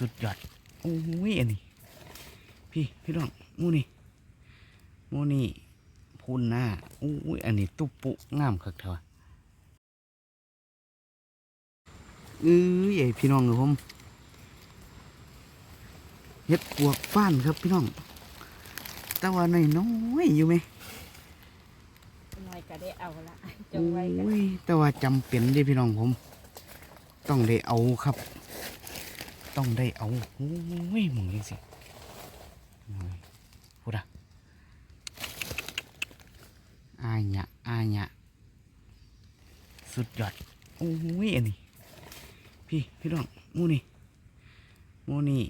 สุดยอด โอ้ยอันนี้ พี่พี่น้องหมูนี่หมูนี่พูนหน้าโอ้ยอันนี้ตุ๊บปุงามคักเถอะเอ้ยไอพี่น้องครับผมเฮ็ดปวกฟ้านครับพี่น้องแต่ว่าน้อยๆอยู่ไหมน้อยก็ได้เอาละจงไว้กันโอ้ยแต่ว่าจำเป็นเด้พี่น้องผม ต้องได้เอาครับ ต้องได้เอาโอ้ยหมึงยังสิโอ้ยพูดอะอายะอายะสุดยอดโอ้ยอันนี้พี่พี่น้องหมูนี่หมูนี่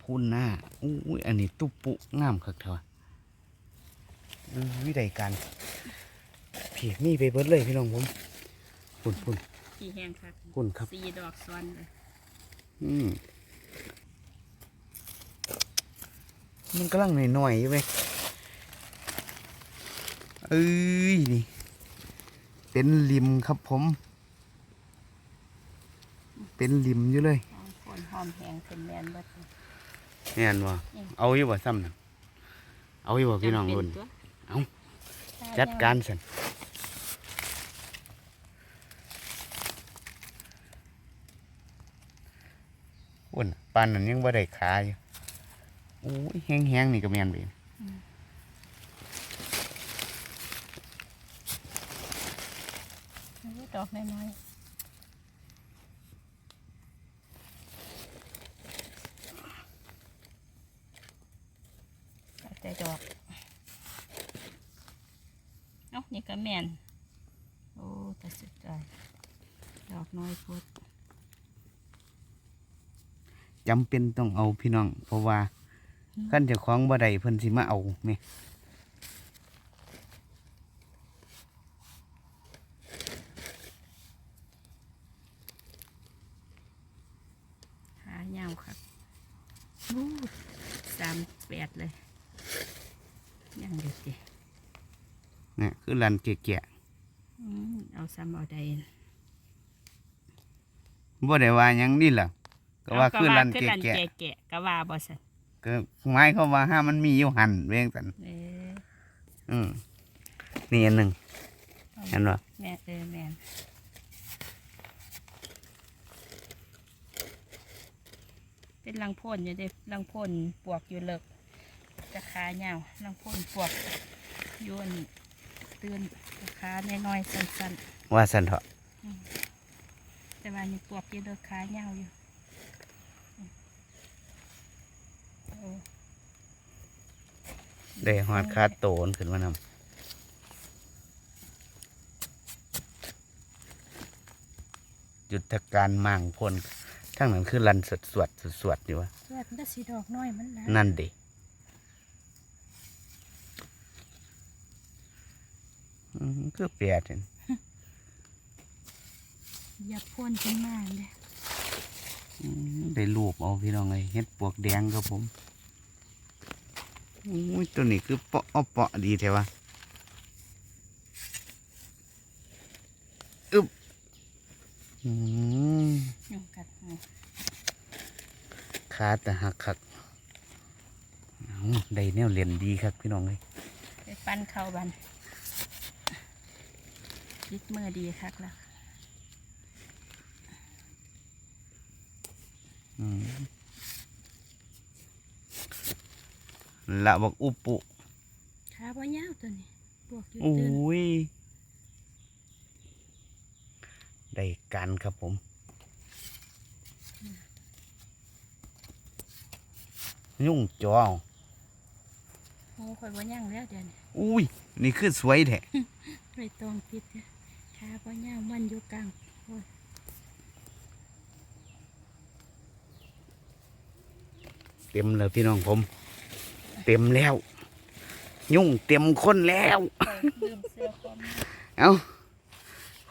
พูนหน้าโอ้ยอันนี้ตุ๊บปุงามคักเถอะวิธีการพี่มีไปเบิดเลยพี่น้องผมพุ่นพุ่นขี้แห้งคักพุ่นครับสีดอกซ้อนเลยอื มมันกำลังหน่อยๆอยู่ไหมเอ้ยนี่ เป็นริมครับผม เป็นริมอยู่เลยหอมคนหอมแห้งเป็นแมนเบิดเลยแน่นว่เอาอยู่บ่ซ้ำน่ะเอาอยู่บ่พี่น้องรุ่นจำเป็ตัวเอาจัดการสัน อ้วนปานนั้นยังบ่ได้ขายอยู่โอ้ยแห้งๆนี่ก็แม่นไปดอกน้อยๆแต่ดอก เอ้านี่ก็แมนโอ้แต่สุดใจดอกน้อยพุด จำเป็นต้องเอาพี่น้อง เพราะว่าขั้นเจ้าของบ่ได้เพิ่นสิมาเอาแม่หาเงาวครับอู้สามแปดเลย ยังเด็ดดิเนี่ยคือลันเกะอืมเอาซ้ำเอาใดๆบ่ได้ว่าหยังนี่ล่ะ ก็ว่าคือลันคือลันเกะแกะๆก็ว่าบ่สันๆก็หมายเขามว่าห้ามันมีอยู่หันเวงสันเอออืมนี่อันหนึ่งเอาเห็นบ่แม่เออแม่นเป็นลังพ่นอยู่เด้ลังพ่นปวกอยู่เลิกจะขาเงาวลังพ่นปวกอยวนตื่นจะขาน้อยๆสั้นๆว่าสันเถาะแต่ว่านี่ปวกอยู่เด้อขาเงาวอยู่โอ้ ได้ฮอดคาโตนขึ้นมานำยุทธการมั่งพลทั้งนั้นคือลันสดสวดสวดๆอยู่วะสวัสดีสีดอกน้อยมันนะนั่นเดิอืมคือเปียดเห็นอย่าพ่นขึ้นมาเลยอืมได้รูปเอาพี่น้องเลยเฮ็ดปวกแดงครับผม อุ้ยตัวนี้คือเปาะเอาเปาะดีแท้วะอึบอืมยุงกัดเอาขาแต่หักคักเอาได้แนวเรียนดีครับพี่น้องเลยไปปั้นเข้าบันยิดมือดีคักแล้วอืม ละบอกอุปุขาบ่ยาวตัวนี้ปวกอยู่โอ้ตื่นยได้กันครับผมยุ่งจอโอ้ข่อยบ่ย่างแล้วเดี๋ยวนี้อุ้ย นี่คือสวยแท้ไม่ต้องปิดเด้อขาบ่ยาวมันอยู่กลางโอ้ยเต็มแล้วพี่น้องผม เต็มแล้ว ยุ่งเต็มคนแล้วข่อยลืมเสื้อความเอา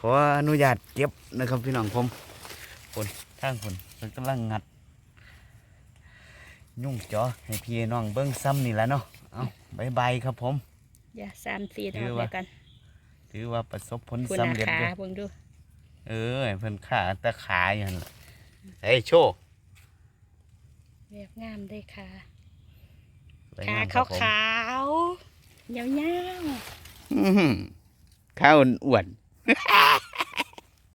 ขออนุญาตเก็บนะครับพี่น้องผมคนทางคนมันกำลังงัด ยุ่งจอให้พี่น้องเบิ้งซ้ำนี่แหล้วเนาะเอาบายบายครับผม อย่าสามสี่ดถือกอเลว่ายกัน ถือว่าประสบผลคุณสำอาเร็จขาอยู่เบิ่งดูเออให้เพิ่นขาแตะขาอย่างนั้นล่ะเฮ้ยโชว์แบบงามเลยค่ะสวย ขางมขาวครับผมขาวๆยาวอื้อหือข้าวอ้วนๆ